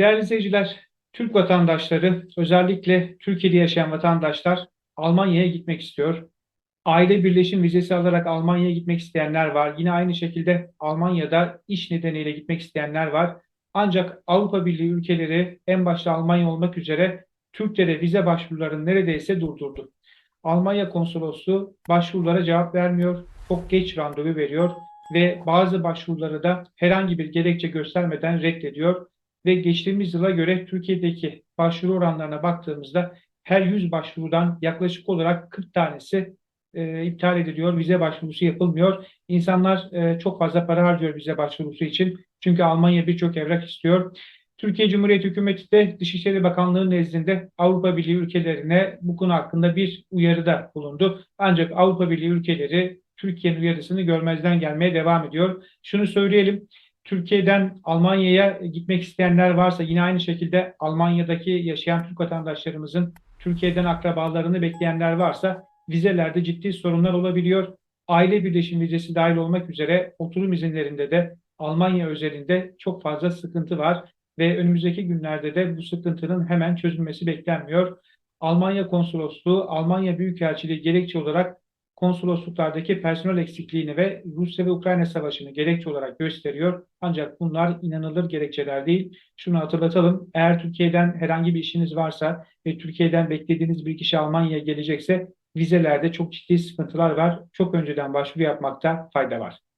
Değerli izleyiciler, Türk vatandaşları, özellikle Türkiye'de yaşayan vatandaşlar Almanya'ya gitmek istiyor. Aile birleşim vizesi alarak Almanya'ya gitmek isteyenler var. Yine aynı şekilde Almanya'da iş nedeniyle gitmek isteyenler var. Ancak Avrupa Birliği ülkeleri en başta Almanya olmak üzere Türklere vize başvurularını neredeyse durdurdu. Almanya konsolosluğu başvurulara cevap vermiyor, çok geç randevu veriyor ve bazı başvuruları da herhangi bir gerekçe göstermeden reddediyor ve geçtiğimiz yıla göre Türkiye'deki başvuru oranlarına baktığımızda her 100 başvurudan yaklaşık olarak 40 tanesi e, iptal ediliyor, vize başvurusu yapılmıyor. İnsanlar e, çok fazla para harcıyor vize başvurusu için. Çünkü Almanya birçok evrak istiyor. Türkiye Cumhuriyeti Hükümeti de Dışişleri Bakanlığı nezdinde Avrupa Birliği ülkelerine bu konu hakkında bir uyarıda bulundu. Ancak Avrupa Birliği ülkeleri Türkiye'nin uyarısını görmezden gelmeye devam ediyor. Şunu söyleyelim, Türkiye'den Almanya'ya gitmek isteyenler varsa yine aynı şekilde Almanya'daki yaşayan Türk vatandaşlarımızın Türkiye'den akrabalarını bekleyenler varsa vizelerde ciddi sorunlar olabiliyor. Aile birleşim vizesi dahil olmak üzere oturum izinlerinde de Almanya özelinde çok fazla sıkıntı var ve önümüzdeki günlerde de bu sıkıntının hemen çözülmesi beklenmiyor. Almanya Konsolosluğu, Almanya Büyükelçiliği gerekçe olarak konsolosluklardaki personel eksikliğini ve Rusya ve Ukrayna savaşını gerekçe olarak gösteriyor. Ancak bunlar inanılır gerekçeler değil. Şunu hatırlatalım. Eğer Türkiye'den herhangi bir işiniz varsa ve Türkiye'den beklediğiniz bir kişi Almanya'ya gelecekse vizelerde çok ciddi sıkıntılar var. Çok önceden başvuru yapmakta fayda var.